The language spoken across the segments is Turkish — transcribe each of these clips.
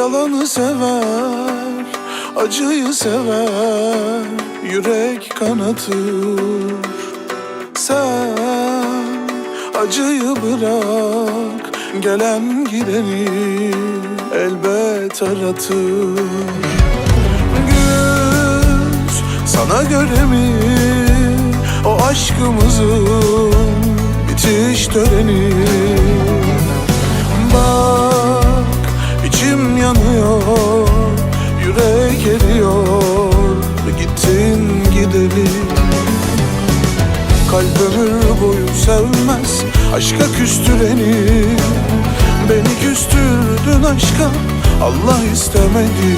Yalanı sever, acıyı sever Yürek kanatır Sen acıyı bırak Gelen gideni elbet aratır. Güz sana göre mi? O aşkımızın bitiş töreni Gideli Kalp ömür boyu sevmez Aşka küstüreni. Beni küstürdün aşka Allah istemedi.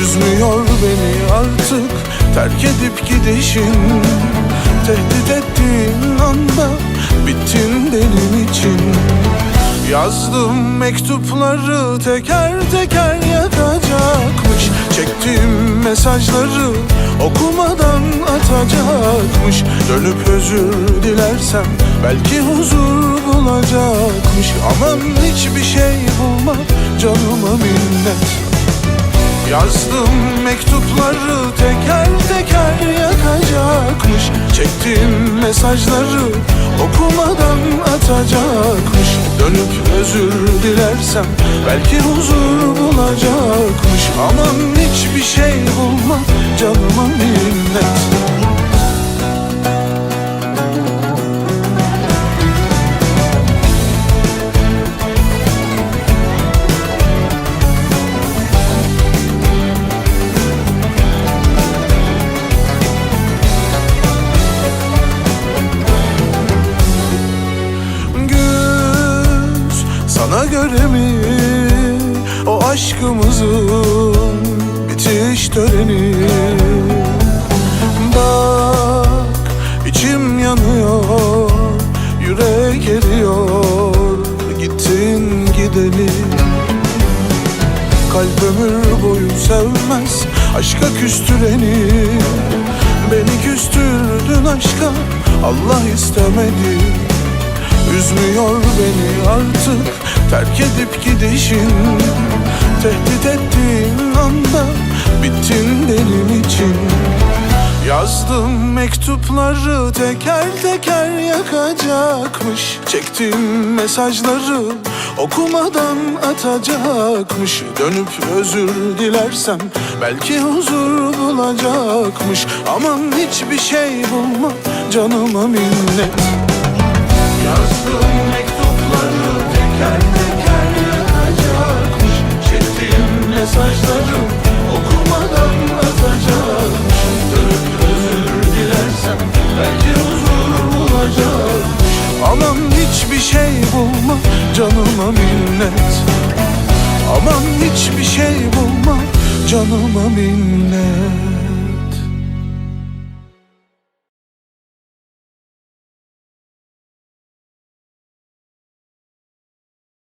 Üzmüyor beni artık Terk edip gidişin. Tehdit ettiğin anda Bittin benim için. Yazdım mektupları teker teker yakacakmış. Çektiğim mesajları atacakmış Dönüp özür dilersem belki huzur bulacakmış. Aman hiçbir şey bulma canıma minnet. Yazdım mektupları teker teker yakacakmış. Çektiğim mesajları okumadan atacakmış. Dönüp özür dilersem belki huzur bulacakmış. Aman hiçbir şey bulma canıma minnet göre o aşkımızın bitiş töreni. Bak içim yanıyor yürek eriyor gittin gideli Kalp ömür boyu sevmez aşka küstüreni. Beni küstürdün aşka Allah istemedi Üzmüyor beni artık terk edip gidişin. Tehdit ettiğin anda bittin benim için. Yazdım mektupları teker teker yakacakmış. Çektiğim mesajları okumadan atacakmış. Dönüp özür dilersem belki huzur bulacakmış. Aman hiçbir şey bulma canıma minnet Okumadan atacakmış Dönüp özür dilersem belki huzur bulacakmış Aman hiçbir şey bulma canıma minnet. Aman hiçbir şey bulma canıma minnet